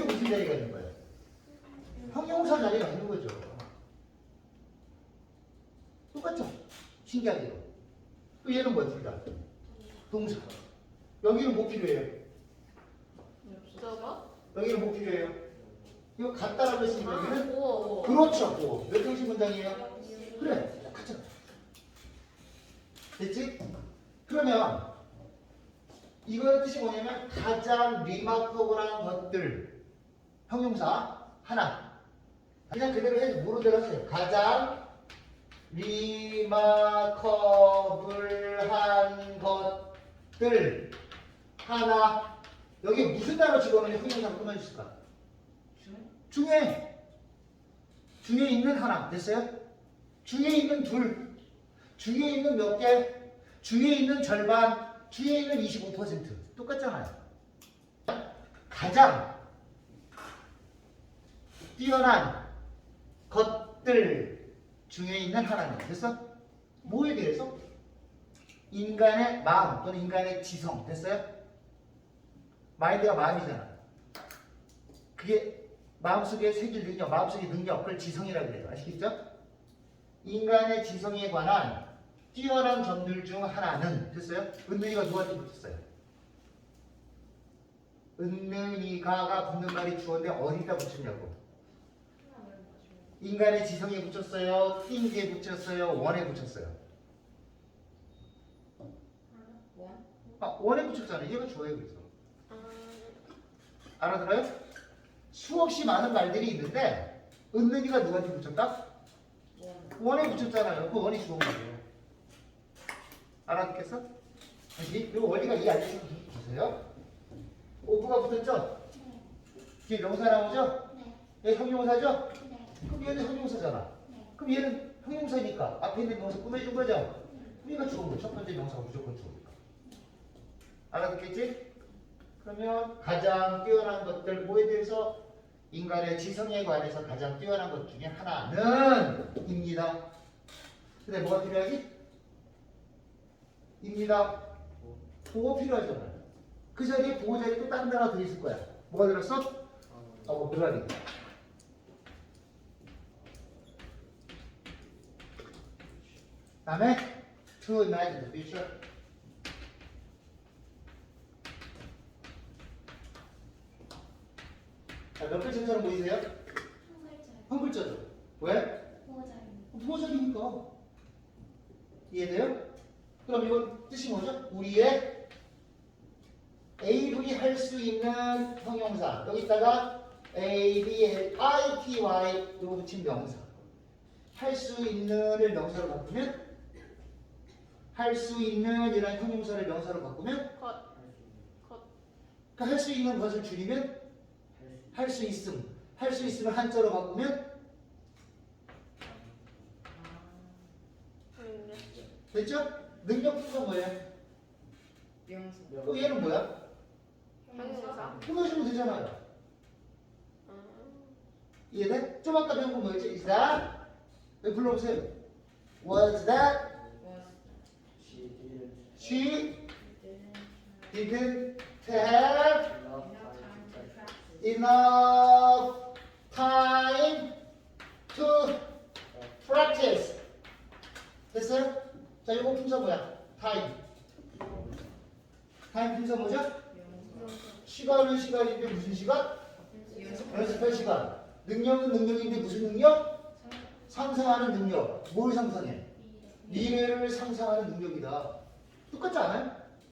얘도 무슨 자리가 있는 거예요? 형용사 자리가 있는 거죠. 똑같죠? 신기하게도. 또 얘는 뭐둘 다? 동사. 여기는 뭐 필요해요? 여기는 뭐 필요해요? 이거 같다라고 했으니까 여기는 오. 그렇죠. 뭐. 몇 형식 문장이에요? 그래. 똑같죠. 됐지? 그러면 이거의 뜻이 뭐냐면 가장 리마커블한 것들 형용사 하나. 그냥 그대로 해도 모르대로 하세요. 가장 리마커블한 것들. 하나. 여기 무슨 단어 집어넣으면 형용사로 끊어주실까? 중에? 중에 있는 하나. 됐어요? 중에 있는 둘. 중에 있는 몇 개? 중에 있는 절반? 중에 있는 25% 똑같잖아요. 가장 뛰어난 것들 중에 있는 하나는 됐어? 뭐에 대해서? 인간의 마음 또는 인간의 지성 됐어요? 마인드가 마음이잖아 그게 마음속에 새길 능력, 마음속의 능력, 그걸 지성이라고 그래요. 아시겠죠? 인간의 지성에 관한 뛰어난 점들 중 하나는 됐어요? 은능이가 누구한테 붙었어요? 은능이가가 붙는 말이 주어인데 어디다 붙였냐고? 인간의 지성에 붙였어요? 띵기에 붙였어요? 원에 붙였어요? 원? 아, 원에 붙였잖아요. 얘가 주어요, 그래서. 알아들어요? 수없이 많은 말들이 있는데 은능이가 누구한테 붙였다? 원. 원에 붙였잖아요. 그 원이 주어인 거예요. 알아듣겠어? 다시 이 원리가 이해 안 되시면 보세요. 오브가 붙었죠? 뒤에 명사 나오죠? 얘 형용사죠? 그럼 얘는 형용사잖아. 그럼 얘는 형용사니까 앞에 있는 명사 꾸며준 거죠? 얘가 주어인 거첫 번째 명사가 무조건 주어니까. 알아듣겠지? 그러면 가장 뛰어난 것들 뭐에 대해서 인간의 지성에 관해서 가장 뛰어난 것 중에 하나는 입니다. 근데 뭐가 필요하지? 입니다. 보호 필요하잖아요. 그 자리에 보호 자리에 또 다른 단어 들어 있을 거야. 뭐가 들었어? 어, 그러니. 다음에 to imagine the future. 자, 몇 글자처럼 보이세요? 한 글자죠. 왜? 부호자리니까. 이해돼요? 그럼 이건 뜻이 뭐죠? 우리의 AV 할 수 있는 형용사. 여기다가 A, B, I, T, Y 이거 붙인 명사. 할 수 있는을 명사로 바꾸면 할 수 있는 이라는 형용사를 명사로 바꾸면 컷. 컷. 그할수 있는 것을 줄이면 할 수 있음. 할 수 있음을 한자로 바꾸면 음, 됐죠? 능력 순서 뭐예요? 명사. 또 얘는 뭐야? 형용사. 끊어주면 되잖아요. 음. 이해돼? 좀 아까 배운 거 뭐였지? Is that? 네, 불러보세요. Was that? She didn't have enough time to practice. 됐어요? 자, 이거 품사 뭐야? time. time 품사 뭐죠? 시간은 시간인데 무슨 시간? 연습할 시간. 능력은 능력인데 무슨 능력? 상상하는 능력. 뭘 상상해? 미래를 상상하는 능력이다. 똑같지 않아요?